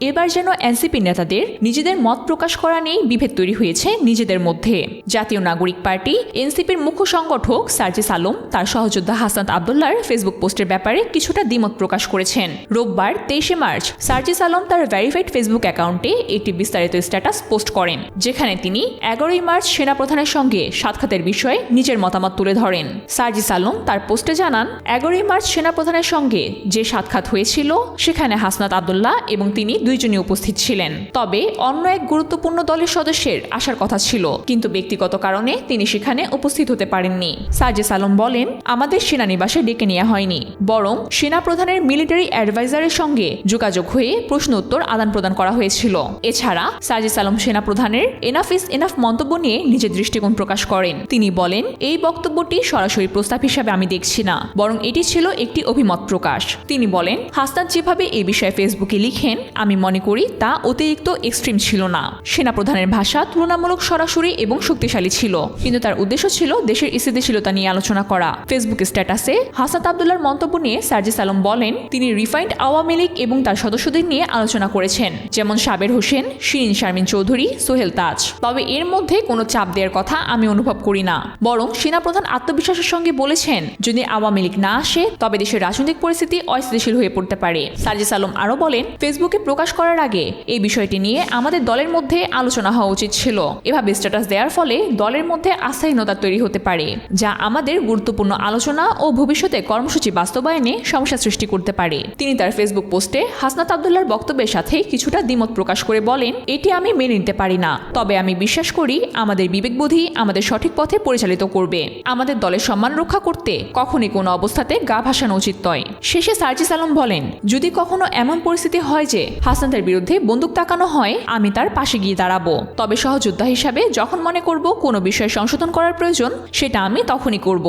এবার যেন এনসিপি নেতাদের নিজেদের মত প্রকাশ করা নিয়ে বিভেদ তৈরি হয়েছে নিজেদের মধ্যে। জাতীয় নাগরিক পার্টি, এনসিপির মুখ্য সংগঠক সার্জিস আলম, তার সহযোদ্ধা হাসান আবদুল্লার ফেসবুক পোস্টের ব্যাপারে কিছুটা দ্বিমত প্রকাশ করেছেন। রোববার তেইশে মার্চ সার্জিস আলম তার ভেরিফাইড ফেসবুক অ্যাকাউন্টে একটি বিস্তারিত স্ট্যাটাস পোস্ট করেন, যেখানে তিনি এগারোই মার্চ সেনাপ্রধানের সঙ্গে সাক্ষাতের বিষয়ে নিজের মতামত তুলে ধরেন। সার্জিস আলম তার পোস্টে জানান, এগারোই মার্চ সেনাপ্রধানের সঙ্গে যে সাক্ষাৎ হয়েছিল, সেখানে হাসনাত আবদুল্লাহ এবং তিনি দুইজনই উপস্থিত ছিলেন। তবে অন্য এক গুরুত্বপূর্ণ দলের সদস্যের আসার কথা ছিল। কিন্তু ব্যক্তিগত কারণে তিনি সেখানে উপস্থিত হতে পারেননি। সার্জিস আলম বলেন, আমাদের সেনানিবাসে ডেকে নেওয়া হয়নি। বরং সেনাপ্রধানের মিলিটারি অ্যাডভাইজারের সঙ্গে যোগাযোগ হয়ে প্রশ্ন উত্তর আদান প্রদান করা হয়েছিল। এছাড়া সার্জিস আলম সেনাপ্রধানের এনাফ ইস এনাফ মন্তব্য নিয়ে নিজের দৃষ্টিকোণ প্রকাশ করেন। তিনি বলেন, এই বক্তব্যটি সরাসরি প্রস্তাব হিসাবে আমি দেখছি না, বরং এটি ছিল একটি অভিমত প্রকাশ। তিনি বলেন, হাসনাত যেভাবে এই বিষয়ে ফেসবুকে লিখেন, আমি মনে করি তা অতিরিক্ত এক্সট্রিম ছিল না। সেনাপ্রধানের ভাষা তুলনামূলক সরাসরি এবং শক্তিশালী ছিল। কিন্তু তার উদ্দেশ্য ছিল দেশের স্থিতিশীলতা নিয়ে আলোচনা করা। ফেসবুক স্ট্যাটাসে হাসাত আবদুল্লার মন্তব্য নিয়ে সার্জিস আলম বলেন, তিনি রিফাইন্ড আওয়ামী লীগ এবং তার সদস্যদের নিয়ে আলোচনা করেছেন। যেমন সাবের হোসেন, শিরিন শারমিন চৌধুরী, সোহেল তাজ। তবে এর মধ্যে কোনো চাপ দেওয়ার কথা আমি অনুভব করি না। বরং সেনাপ্রধান আত্মবিশ্বাসের সঙ্গে বলেছেন, যদি আওয়ামী লীগ না আসে, তবে দেশের রাজনৈতিক পরিস্থিতি অস্থিতিশীল হয়ে পড়তে পারে। সার্জিস আলম আরও বলেন ফেসবুকে প্রকাশ করার আগে এই বিষয়টি নিয়ে আমাদের দলের মধ্যে আলোচনা হওয়া উচিত ছিল। এভাবে স্ট্যাটাস দেওয়ার ফলে দলের মধ্যে আস্থাহীনতা তৈরি হতে পারে, যা আমাদের গুরুত্বপূর্ণ আলোচনা ও ভবিষ্যতে কর্মসূচি বাস্তবায়নে সমস্যা সৃষ্টি করতে পারে। তিনি তার ফেসবুক পোস্টে হাসনাত আবদুল্লার বক্তব্যের সাথে কিছুটা দ্বিমত প্রকাশ করে বলেন, এটি আমি মেনে নিতে পারি না। তবে আমি বিশ্বাস করি আমাদের বিবেকবোধই আমাদের সঠিক পথে পরিচালিত করবে। আমাদের দলের সম্মান রক্ষা করতে কখনই কোনো অবস্থাতে গা ভাসানো উচিত নয়। শেষে সার্জিস আলম বলেন, যদি কখনো এমন পরিস্থিতি হয় যে হাসানদের বিরুদ্ধে বন্দুক তাকানো হয়, আমি তার পাশে গিয়ে দাঁড়াবো। তবে সহযোদ্ধা হিসাবে যখন মনে করব কোনো বিষয়ে সংশোধন করার প্রয়োজন, সেটা আমি তখনই করব।